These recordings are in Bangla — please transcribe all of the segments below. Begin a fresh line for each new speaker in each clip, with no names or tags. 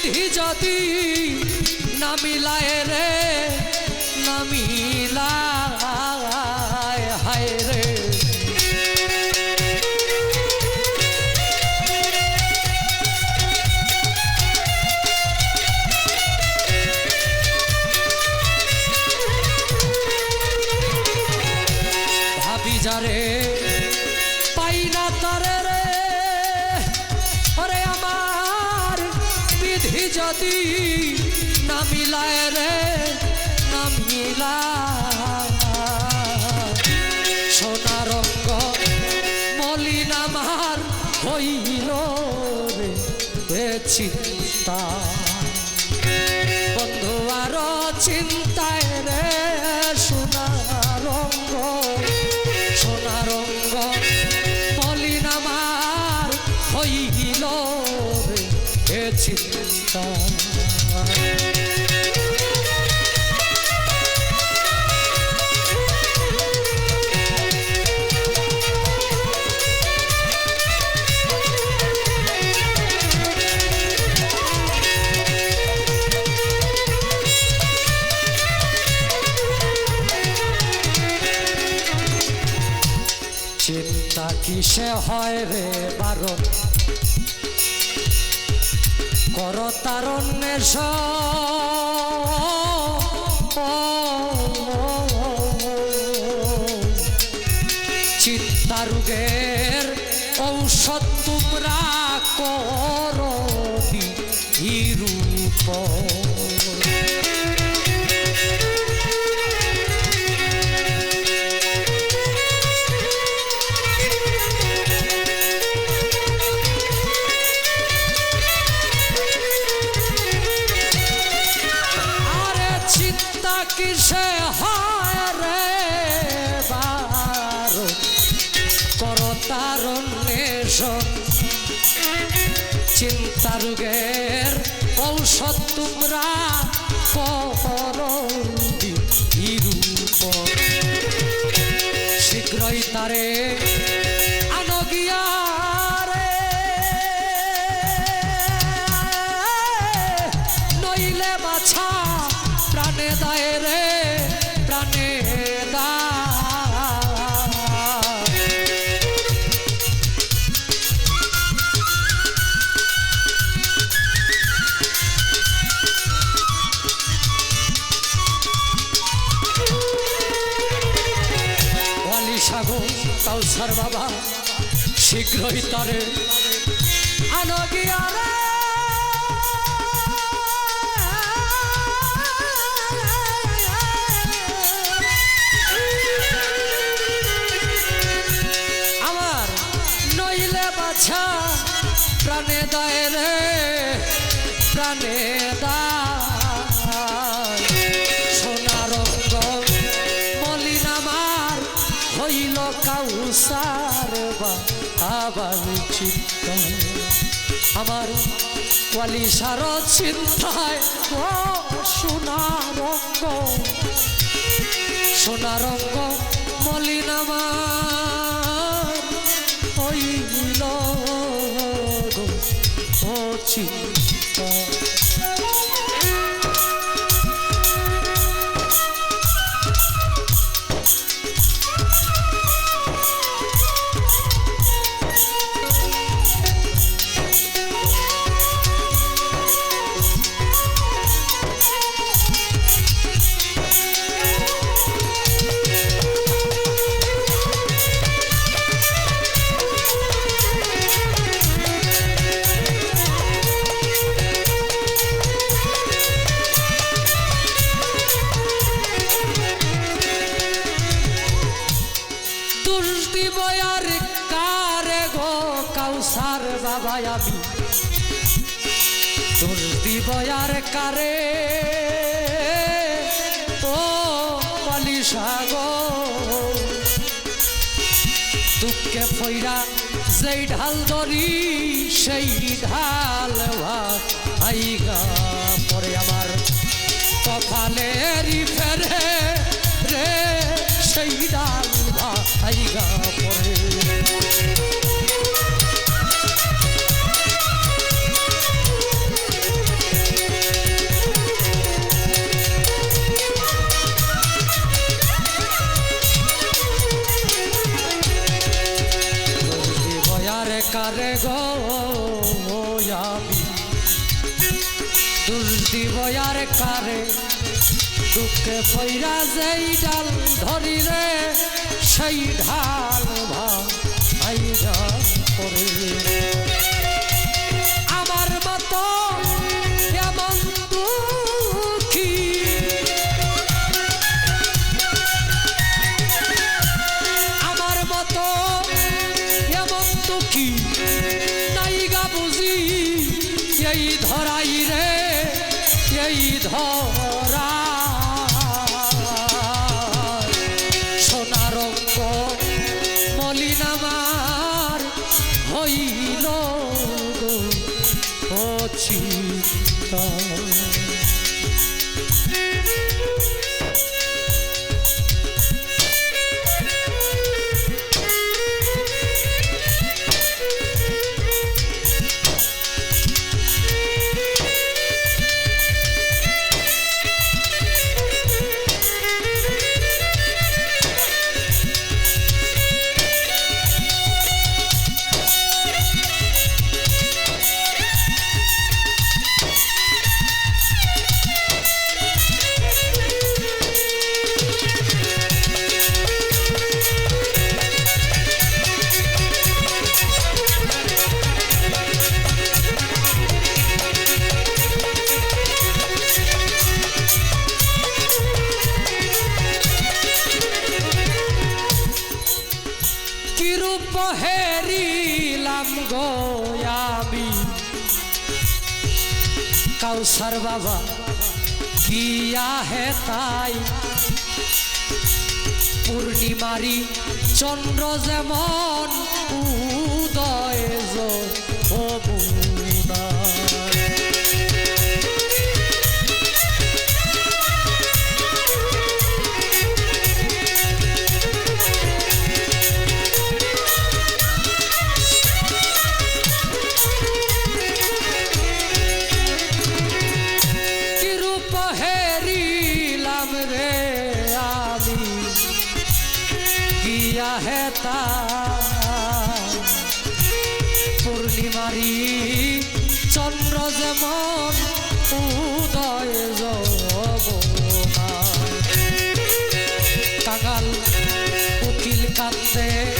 সিদ্ধি যদি না মিলায় রে যদি না মিলায় রে, না সোনা রঙ্গ হইল রে চিন্তা বন্ধু আরও চিন্তায় রে, সোনা চিন্তা চিন্তা কিসে হয় রে বারণ কর চিত্তারুগের ঔষধ তোমরা করবি হিরূপ কিসে হয় রে বারো? কর তার চিন্তা রোগের ঔষধ তোমরা শীঘ্রই তারে কাউসার বাবা। শীঘ্রই তারে আমার নইলে বাছা প্রাণে দায় রে প্রাণে দায়। হইল কাউসার বা আবার চিত্ত আমার ওয়ালি সার চিন্তায় ও সোনা রঙ্গ সোনা রঙ্গ মলিন আমার হইল গো ও চিন্তা বাবা আমি দোষ দিব আর কারে, ও পালিশাগ দুঃখে ফইরা যেই ঢাল ধরি, সেই ঢাল আইগা পরে আমার কপালেরই ফেরে রে, সেই ডাল ভাইগা পরে। গো দুল দিব আর কারে দুঃখে পৈরা যেই ডাল ধরিলে, সেই ঢাল ভাই আমার মতো এমন দুঃখী নাইগা বুঝি এই ধরাই রে এই ধরা। সোনার মলিনামার হইল অচিতা কাউসার বাবা। কিয়া হে তাই? পূর্ণিমারি চন্দ্র যেমন উদয় যমুনা হেতা পূর্ণিমারি চন্দ্র যেমন উদয় যমুনা কাঙাল উকিল কান্দে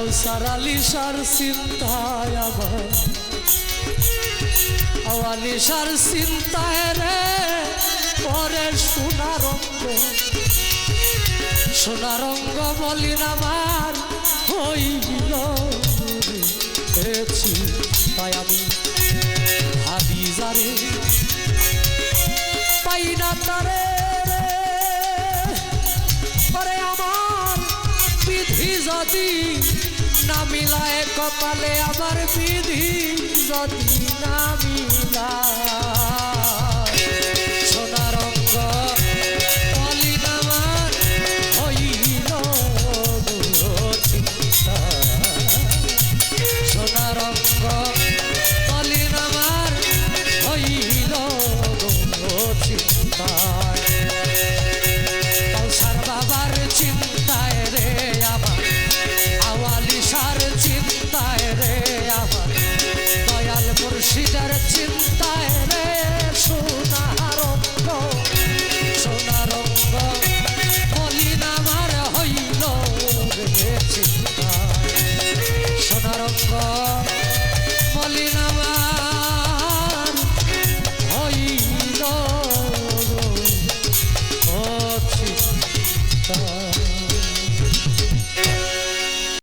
কাউসার আলিশার চিন্তায় আমার। আলিশার চিন্তায় রে, পরে সোনা রঙ্গ। সোনা রঙ্গ বলিন আমার হইল তাই আমি ভাবি যারে। পাই না তারে পরে আমার বিধি যদি না মিলায় কপালে আমার বিধি যদি না মিলায়।